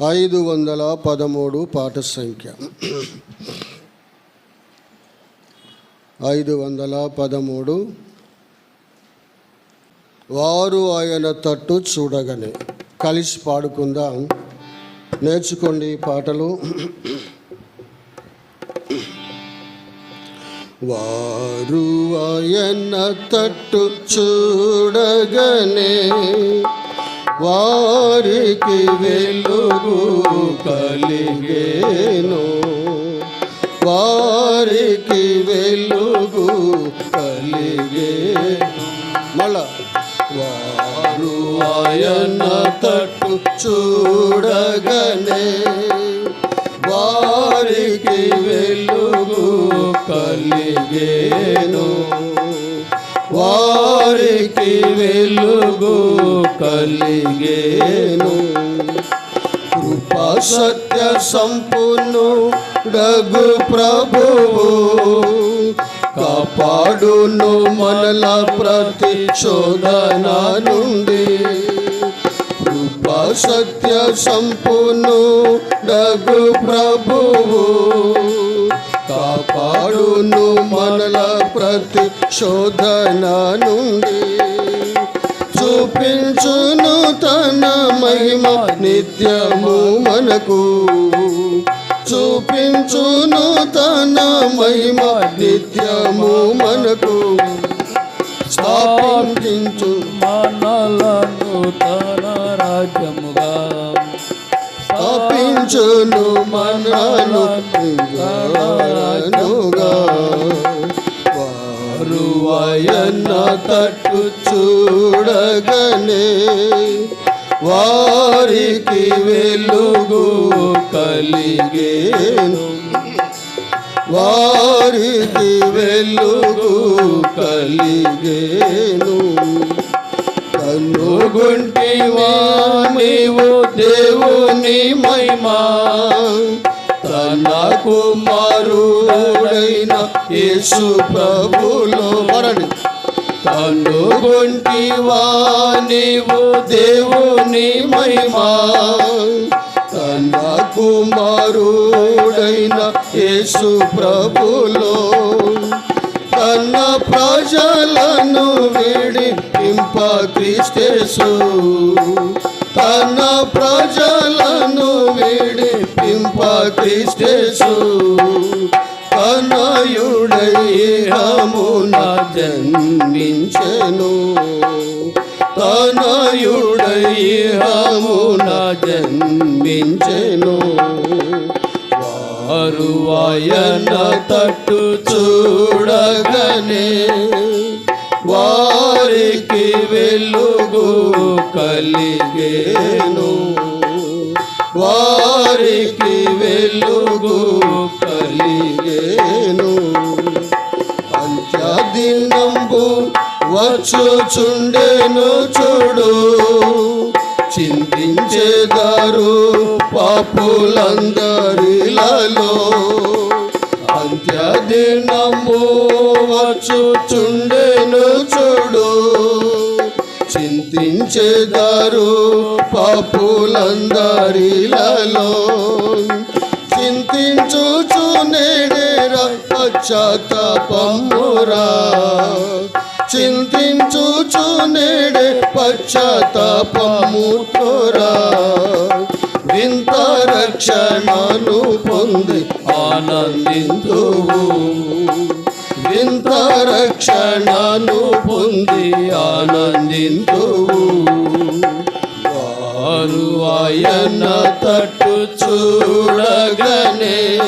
ఐదు వందల పదమూడు పాట సంఖ్య ఐదు వందల పదమూడు వారు ఆయన తట్టు చూడగానే కలిసి పాడుకుందాం? నేర్చుకోండి ఈ పాటలు. వారు ఆయన తట్టు చూడగానే వారికి వెలుగు కలిగేను. వారికి వెలుగు కలిగే మళ్ళా వారు ఆయన తట్టు చూడగనే. వారికి వెలుగు కలిగేను. వారికి వెలుగు కలిగేను. కృపా సత్య సంపూర్ణుడగు ప్రభువు కాపాడును మనల ప్రతి శోధన నుండి. కృపా సత్య సంపూర్ణుడగు ప్రభువు కాపాడును మనల ప్రతి శోధన నుండి. చూపించును తన మహిమ నిత్యము మనకు. చూపించును తన మహిమ నిత్యము మనకు. స్థాపించు మనలను తన రాజ్యముగా స్థాపించును మనను గా వారు వయన్న తట్టు చూడగనే. వారికి వెలుగు కలిగేను. వారికి వెలుగు కలిగేను. కనుగొంటివా నీవు దేవుని మహిమా తన కుమారుడైన యేసు ప్రభులో మరణి. తను కనుగొంటివా నీవు దేవుని మహిమా తన కుమారుడైన యేసు ప్రభులో తన ప్రజలను విడి ఇంప క్రిస్తేసు తన ప్రజలను విడి ఇంప క్రిస్తేసు తనయుడైహమున జన్మించెను తనయుడైహమున జన్మించెను. వారు వాయన తట్టు చూడగనే. వారికి కలిగేను. వారికి వెలుగు కలిగేను. అంత్యదినంబు వచ్చుచుండెను చూడు. చింతించేదారు పాపులందరిలలో. అంత్యదినము వచ్చుచుండెను చూడు. చింతించేదారు పాపులందరిలలో. చింతించుచు నేడేరా పశ్చాత్తాపమురా. చింతించుచు నేడే పశ్చాత్తాపమురా వింత రక్షణను పొంది ఆనందిందువు వింత రక్షణను పొంది ఆనందింతువు. వారు ఆయన తట్టు చూడగనే.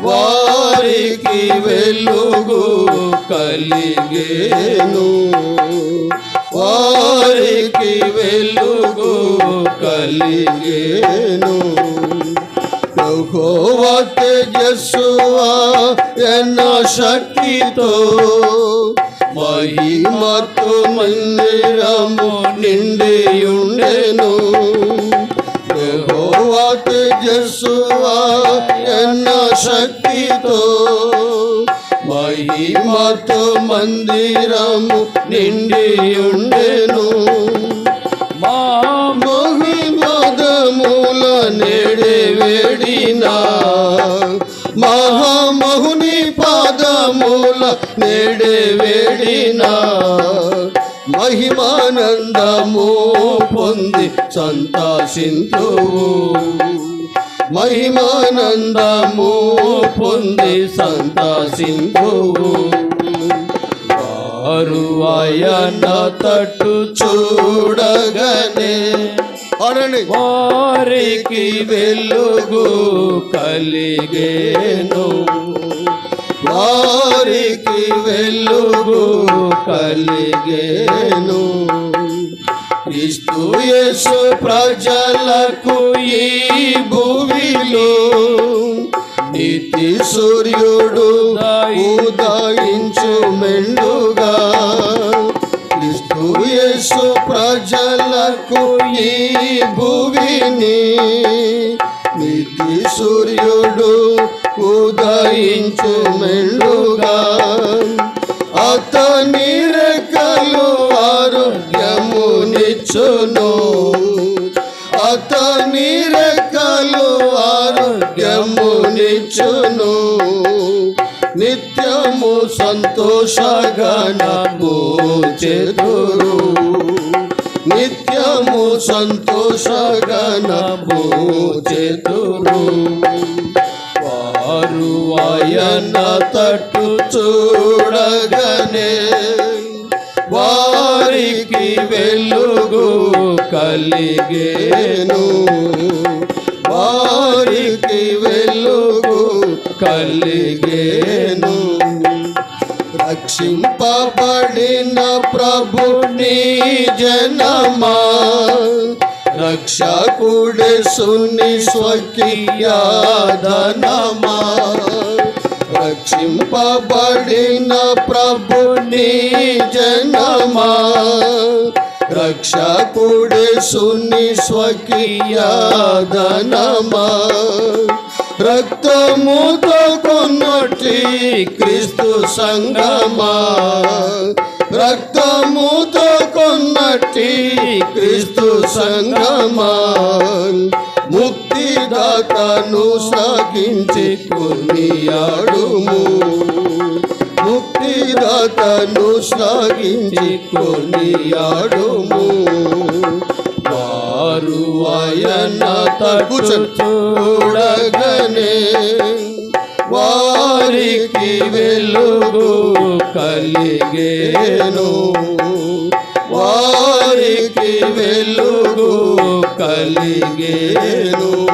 వారికి వెలుగు కలిగేను. వారికి వెలుగు కలిగేను. యెహోవా తేజస్సువా ఎన్న శక్తితో మహిమతో మందిరము నిండి ఉండెను యెహోవా తేజస్సువా ఎన్న శక్తితో మహిమతో మందిరము నిండి మహిమానందము పొంది సంతాసింతువు మహిమానందము పొంది సంతాసింతువు వారు ఆయన తట్టు చూడగనే అనండి వారికి వెలుగు కలిగేను. వారికి వెలుగు కలిగేను. క్రీస్తు యేసు ప్రజలకు ఈ భూమిలో నీతి సూర్యుడు ఉదయించు మెండుగా. క్రీస్తు యేసు ప్రజలకు ఈ భూమిని నీతి సూర్యుడు ఉదయించు మెండుగా అతని రెక్కలు ఆరోగ్యమునిచ్చును. అతని రెక్కలు ఆరోగ్యమునిచ్చును. నిత్యము సంతోషగణము చేతురు. నిత్యము సంతోషగణము చేతురు. వారు ఆయన తట్టు చూడగనే. వారికి వెలుగు కలిగేను. వారికి వెలుగు కలిగేను. రక్షింపబడిన ప్రభుని జనమా. రక్షకుడే సుని స్వకీయాధనమా రక్షింపబడిన ప్రభుని జనమా రక్షకుడే సుని స్వకీయాధనమా రక్తముతో కొన్నటి క్రీస్తు సంగమా రక్తముతో కొన్నట్టి క్రీస్తు సంగమా ముక్తిదాతను సాగించి కొనియాడుము. ముక్తిదాతను సాగించి కొనియాడుము. వారు ఆయన తట్టు చూడగనే వారికి వెలుగు కలిగేను. వారికి వెలుగు కలిగేను.